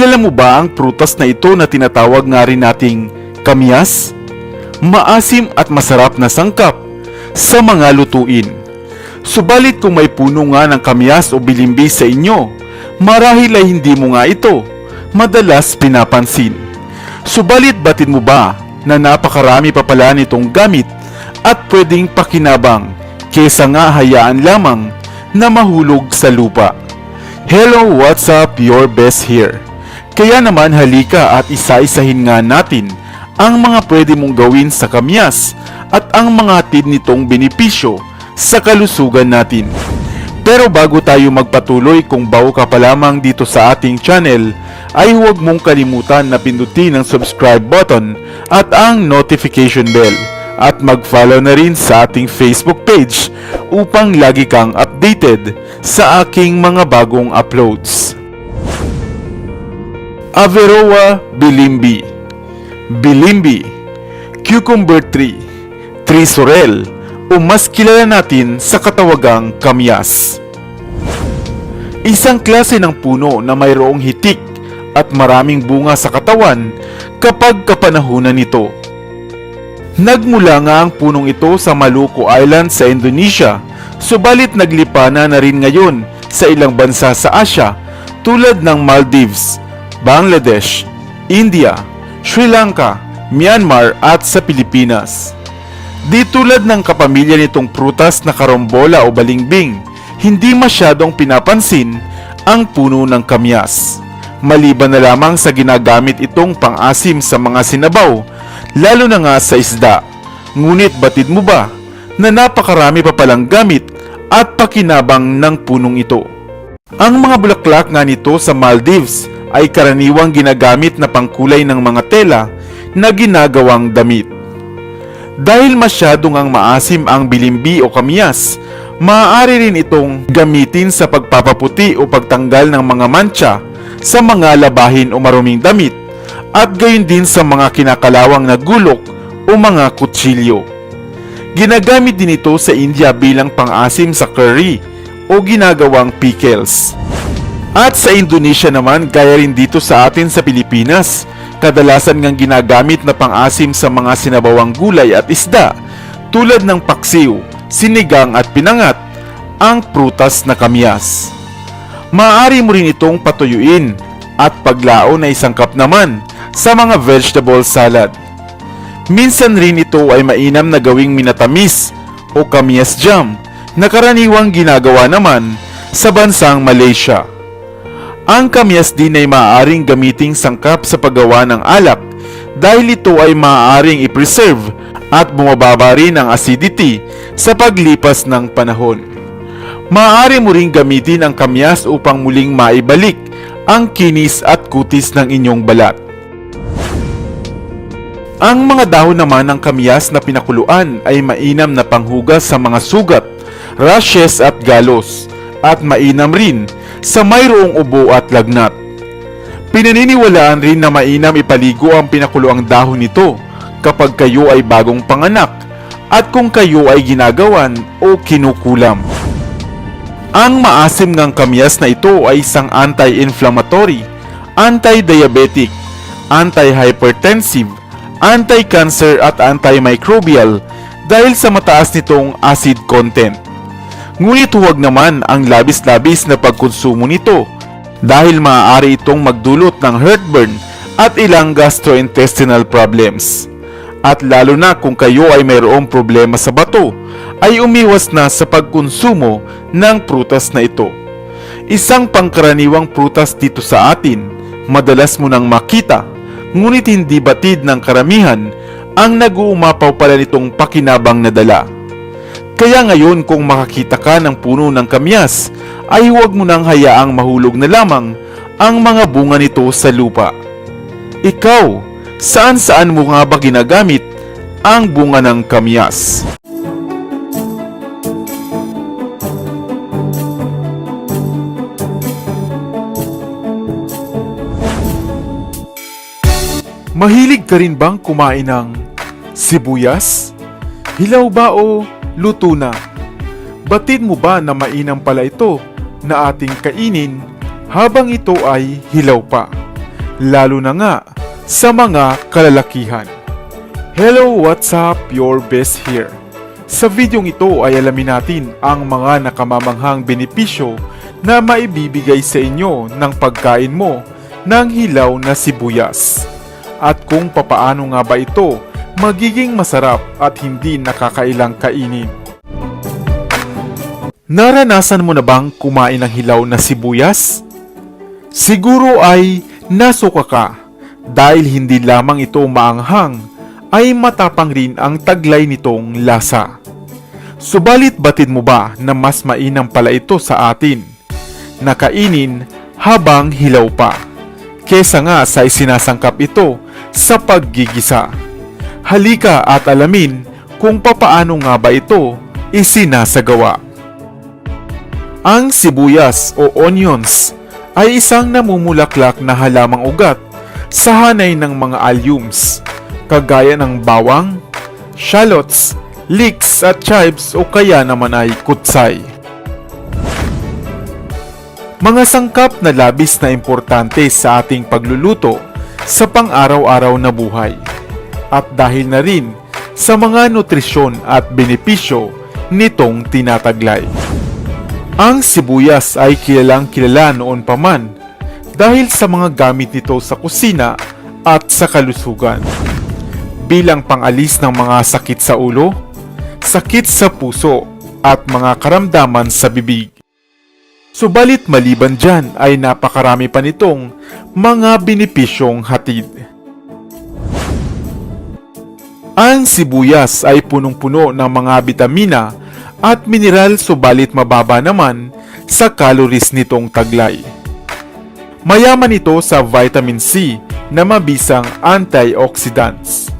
Kilala mo ba ang prutas na ito na tinatawag nga rin nating kamyas? Maasim at masarap na sangkap sa mga lutuin. Subalit kung may puno nga ng kamyas o bilimbi sa inyo, marahil ay hindi mo nga ito madalas pinapansin. Subalit batid mo ba na napakarami pa pala nitong gamit at pwedeng pakinabang kesa nga hayaan lamang na mahulog sa lupa. Hello, what's up? Your best here. Kaya naman halika at isa-isahin nga natin ang mga pwede mong gawin sa kamyas at ang mga hatid nitong benepisyo sa kalusugan natin. Pero bago tayo magpatuloy kung bago ka pa lamang dito sa ating channel, ay huwag mong kalimutan na pindutin ang subscribe button at ang notification bell at mag-follow na rin sa ating Facebook page upang lagi kang updated sa aking mga bagong uploads. Averoa bilimbi Bilimbi Cucumber tree Tree o mas kilala natin sa katawagang kamyas. Isang klase ng puno na mayroong hitik at maraming bunga sa katawan kapag kapanahunan nito. Nagmula nga ang punong ito sa Maluku Island sa Indonesia, subalit naglipana na rin ngayon sa ilang bansa sa Asia tulad ng Maldives, Bangladesh, India, Sri Lanka, Myanmar at sa Pilipinas. Di tulad ng kapamilya nitong prutas na karombola o balingbing, hindi masyadong pinapansin ang puno ng kamyas. Maliban na lamang sa ginagamit itong pang-asim sa mga sinabaw, lalo na nga sa isda. Ngunit batid mo ba na napakarami pa palang gamit at pakinabang ng punong ito? Ang mga bulaklak nga nito sa Maldives ay karaniwang ginagamit na pangkulay ng mga tela na ginagawang damit. Dahil masyadong ang maasim ang bilimbi o kamyas, maaari rin itong gamitin sa pagpapaputi o pagtanggal ng mga mancha sa mga labahin o maruming damit at gayon din sa mga kinakalawang na gulok o mga kutsilyo. Ginagamit din ito sa India bilang pang-asim sa curry o ginagawang pickles. At sa Indonesia naman, gaya rin dito sa atin sa Pilipinas, kadalasan ngang ginagamit na pang-asim sa mga sinabawang gulay at isda tulad ng paksiw, sinigang at pinangat, ang prutas na kamyas. Maaari mo rin itong patuyuin at paglao na isang cup naman sa mga vegetable salad. Minsan rin ito ay mainam na gawing minatamis o kamyas jam na karaniwang ginagawa naman sa bansang Malaysia. Ang kamyas din ay maaaring gamiting sangkap sa paggawa ng alak dahil ito ay maaaring i-preserve at bumababa rin ang acidity sa paglipas ng panahon. Maaari mo ring gamitin ang kamyas upang muling maibalik ang kinis at kutis ng inyong balat. Ang mga dahon naman ng kamyas na pinakuluan ay mainam na panghugas sa mga sugat, rashes at galos at mainam rin sa mayroong ubo at lagnat. Pinaniniwalaan rin na mainam ipaligo ang pinakuluang dahon nito kapag kayo ay bagong panganak at kung kayo ay ginagawan o kinukulam. Ang maasim ng kamyas na ito ay isang anti-inflammatory, anti-diabetic, anti-hypertensive, anti-cancer at antimicrobial dahil sa mataas nitong acid content. Ngunit huwag naman ang labis-labis na pagkonsumo nito dahil maaari itong magdulot ng heartburn at ilang gastrointestinal problems. At lalo na kung kayo ay mayroong problema sa bato, ay umiwas na sa pagkonsumo ng prutas na ito. Isang pangkaraniwang prutas dito sa atin, madalas mo nang makita, ngunit hindi batid ng karamihan ang nag-uumapaw pala nitong pakinabang na dala. Kaya ngayon kung makakita ka ng puno ng kamyas, ay huwag mo nang hayaang mahulog na lamang ang mga bunga nito sa lupa. Ikaw, saan saan mo nga ba ginagamit ang bunga ng kamyas? Mahilig ka rin bang kumain ng sibuyas? Hilaw ba o luto na? Batid mo ba na mainam pala ito na ating kainin habang ito ay hilaw pa. Lalo na nga sa mga kalalakihan. Hello, what's up? Your best here. Sa videong ito ay alamin natin ang mga nakamamanghang benepisyo na maibibigay sa inyo ng pagkain mo ng hilaw na sibuyas. At kung papaano nga ba ito magiging masarap at hindi nakakailang kainin. Naranasan mo na bang kumain ng hilaw na sibuyas? Siguro ay nasuka ka dahil hindi lamang ito maanghang ay matapang rin ang taglay nitong lasa. Subalit batid mo ba na mas mainam pala ito sa atin? Nakainin habang hilaw pa. Kesa nga sa isinasangkap ito sa paggigisa. Halika at alamin kung papaano nga ba ito isinasagawa. Ang sibuyas o onions ay isang namumulaklak na halamang ugat sa hanay ng mga alliums, kagaya ng bawang, shallots, leeks at chives o kaya naman ay kutsay. Mga sangkap na labis na importante sa ating pagluluto sa pang-araw-araw na buhay. At dahil na rin sa mga nutrisyon at benepisyo nitong tinataglay. Ang sibuyas ay kilalang kilala noon pa man dahil sa mga gamit nito sa kusina at sa kalusugan. Bilang pangalis ng mga sakit sa ulo, sakit sa puso at mga karamdaman sa bibig. Subalit maliban dyan ay napakarami pa nitong mga benepisyong hatid. Ang sibuyas ay punong-puno ng mga bitamina at mineral subalit mababa naman sa calories nitong taglay. Mayaman ito sa vitamin C na mabisang antioxidants.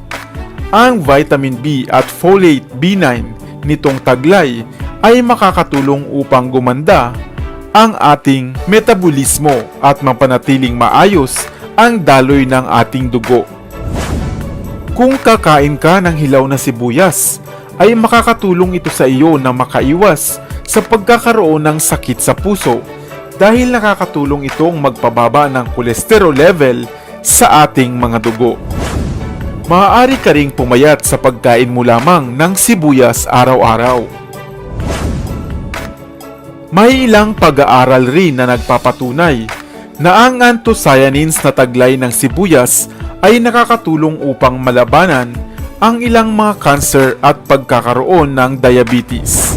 Ang vitamin B at folate B9 nitong taglay ay makakatulong upang gumanda ang ating metabolismo at mapanatiling maayos ang daloy ng ating dugo. Kung kakain ka ng hilaw na sibuyas, ay makakatulong ito sa iyo na makaiwas sa pagkakaroon ng sakit sa puso dahil nakakatulong itong magpababa ng kolesterol level sa ating mga dugo. Maaari ka ring pumayat sa pagkain mo lamang ng sibuyas araw-araw. May ilang pag-aaral rin na nagpapatunay na ang anthocyanins na taglay ng sibuyas ay nakakatulong upang malabanan ang ilang mga cancer at pagkakaroon ng diabetes.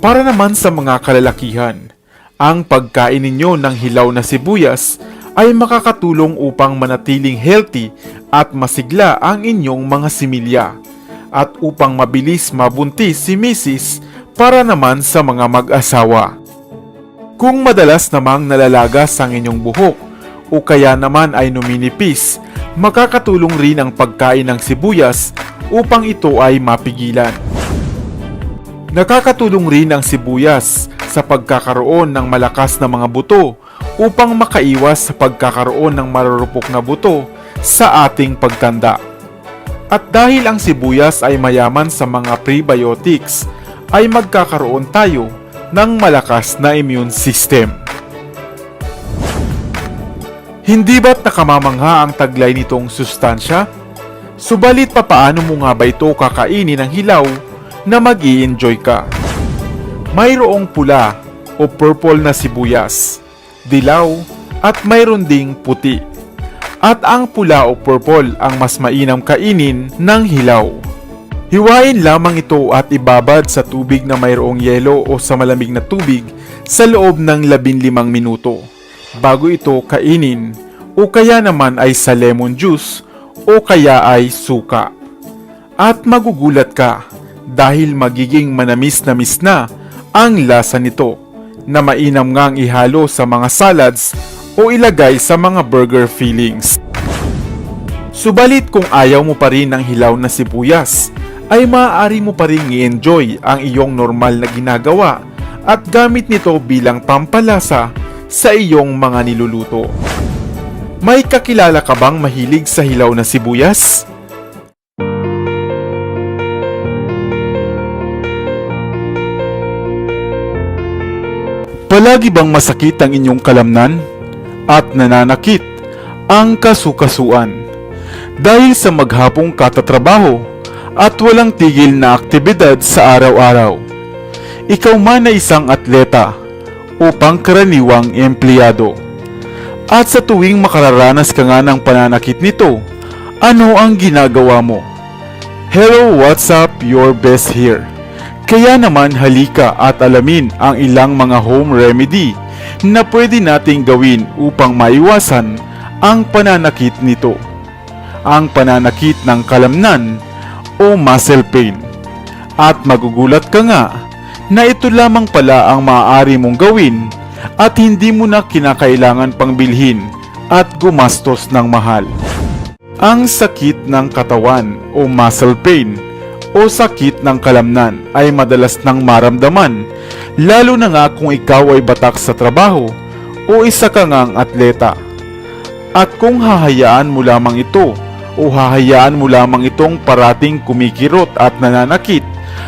Para naman sa mga kalalakihan, ang pagkain ninyo ng hilaw na sibuyas ay makakatulong upang manatiling healthy at masigla ang inyong mga similya at upang mabilis mabuntis si Mrs. para naman sa mga mag-asawa. Kung madalas namang nalalagas ang inyong buhok o kaya naman ay numinipis, makakatulong rin ang pagkain ng sibuyas upang ito ay mapigilan. Nakakatulong rin ang sibuyas sa pagkakaroon ng malakas na mga buto upang makaiwas sa pagkakaroon ng marurupok na buto sa ating pagtanda. At dahil ang sibuyas ay mayaman sa mga prebiotics, ay magkakaroon tayo ng malakas na immune system. Hindi ba't nakamamangha ang taglay nitong sustansya? Subalit papaano mo nga ba ito kakainin ng hilaw na mag enjoy ka? Mayroong pula o purple na sibuyas, dilaw at mayroon ding puti. At ang pula o purple ang mas mainam kainin ng hilaw. Hiwain lamang ito at ibabad sa tubig na mayroong yelo o sa malamig na tubig sa loob ng 15 minuto bago ito kainin o kaya naman ay sa lemon juice o kaya ay suka. At magugulat ka dahil magiging manamis-namis na ang lasa nito na mainam ngang ihalo sa mga salads o ilagay sa mga burger fillings. Subalit kung ayaw mo pa rin ng hilaw na sibuyas, ay maaari mo pa rin i-enjoy ang iyong normal na ginagawa at gamit nito bilang pampalasa sa iyong mga niluluto. May kakilala ka bang mahilig sa hilaw na sibuyas? Palagi bang masakit ang inyong kalamnan at nananakit ang kasukasuan dahil sa maghapong katatrabaho at walang tigil na aktibidad sa araw-araw? Ikaw man ay isang atleta o pangkaraniwang empleyado. At sa tuwing makararanas ka nga ng pananakit nito, ano ang ginagawa mo? Hello, what's up? Your best here. Kaya naman halika at alamin ang ilang mga home remedy na pwede nating gawin upang maiwasan ang pananakit nito. Ang pananakit ng kalamnan o muscle pain. At magugulat ka nga na ito lamang pala ang maaari mong gawin at hindi mo na kinakailangan pang bilhin at gumastos ng mahal. Ang sakit ng katawan o muscle pain o sakit ng kalamnan ay madalas nang maramdaman lalo na nga kung ikaw ay batak sa trabaho o isa ka ngang atleta. At kung hahayaan mo lamang ito o hahayaan mo lamang itong parating kumikirot at nananakit,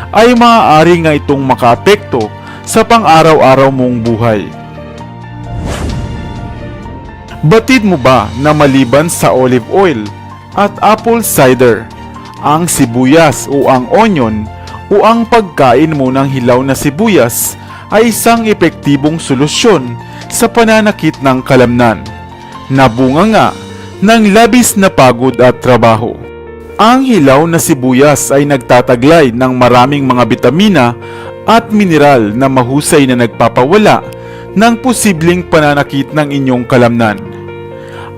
ay maaari nga itong makaapekto sa pang-araw-araw mong buhay. Batid mo ba na maliban sa olive oil at apple cider, ang sibuyas o ang onion o ang pagkain mo ng hilaw na sibuyas ay isang epektibong solusyon sa pananakit ng kalamnan na bunga nga ng labis na pagod at trabaho. Ang hilaw na sibuyas ay nagtataglay ng maraming mga bitamina at mineral na mahusay na nagpapawala ng posibleng pananakit ng inyong kalamnan.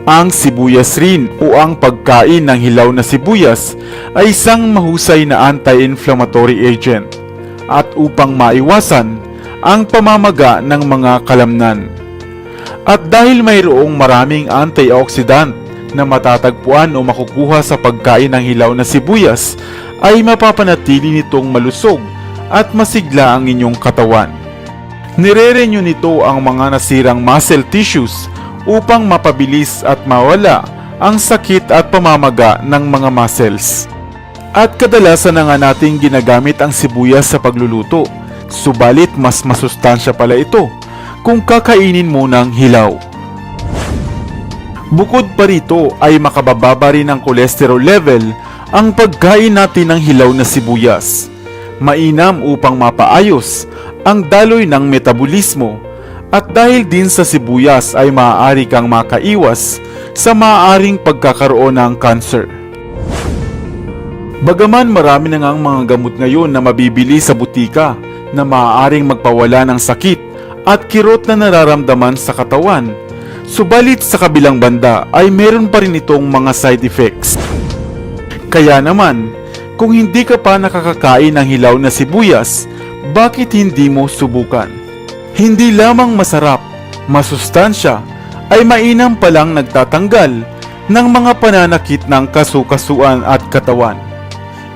Ang sibuyas rin o ang pagkain ng hilaw na sibuyas ay isang mahusay na anti-inflammatory agent at upang maiwasan ang pamamaga ng mga kalamnan. At dahil mayroong maraming antioxidant na matatagpuan o makukuha sa pagkain ng hilaw na sibuyas, ay mapapanatili nitong malusog at masigla ang inyong katawan. Nire-renew nito ang mga nasirang muscle tissues upang mapabilis at mawala ang sakit at pamamaga ng mga muscles. At kadalasan na nga nating ginagamit ang sibuyas sa pagluluto, subalit mas masustansya pala ito kung kakainin mo ng hilaw. Bukod pa rito ay makabababa rin ang cholesterol level ang pagkain natin ng hilaw na sibuyas. Mainam upang mapaayos ang daloy ng metabolismo at dahil din sa sibuyas ay maaari kang makaiwas sa maaaring pagkakaroon ng cancer. Bagaman marami na ngang mga gamot ngayon na mabibili sa butika na maaaring magpawala ng sakit at kirot na nararamdaman sa katawan, subalit sa kabilang banda ay meron pa rin itong mga side effects. Kaya naman, kung hindi ka pa nakakakain ng hilaw na sibuyas, bakit hindi mo subukan? Hindi lamang masarap, masustansya, ay mainam palang nagtatanggal ng mga pananakit ng kasukasuan at katawan.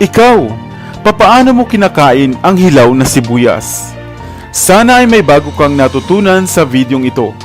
Ikaw, papaano mo kinakain ang hilaw na sibuyas? Sana ay may bago kang natutunan sa videong ito.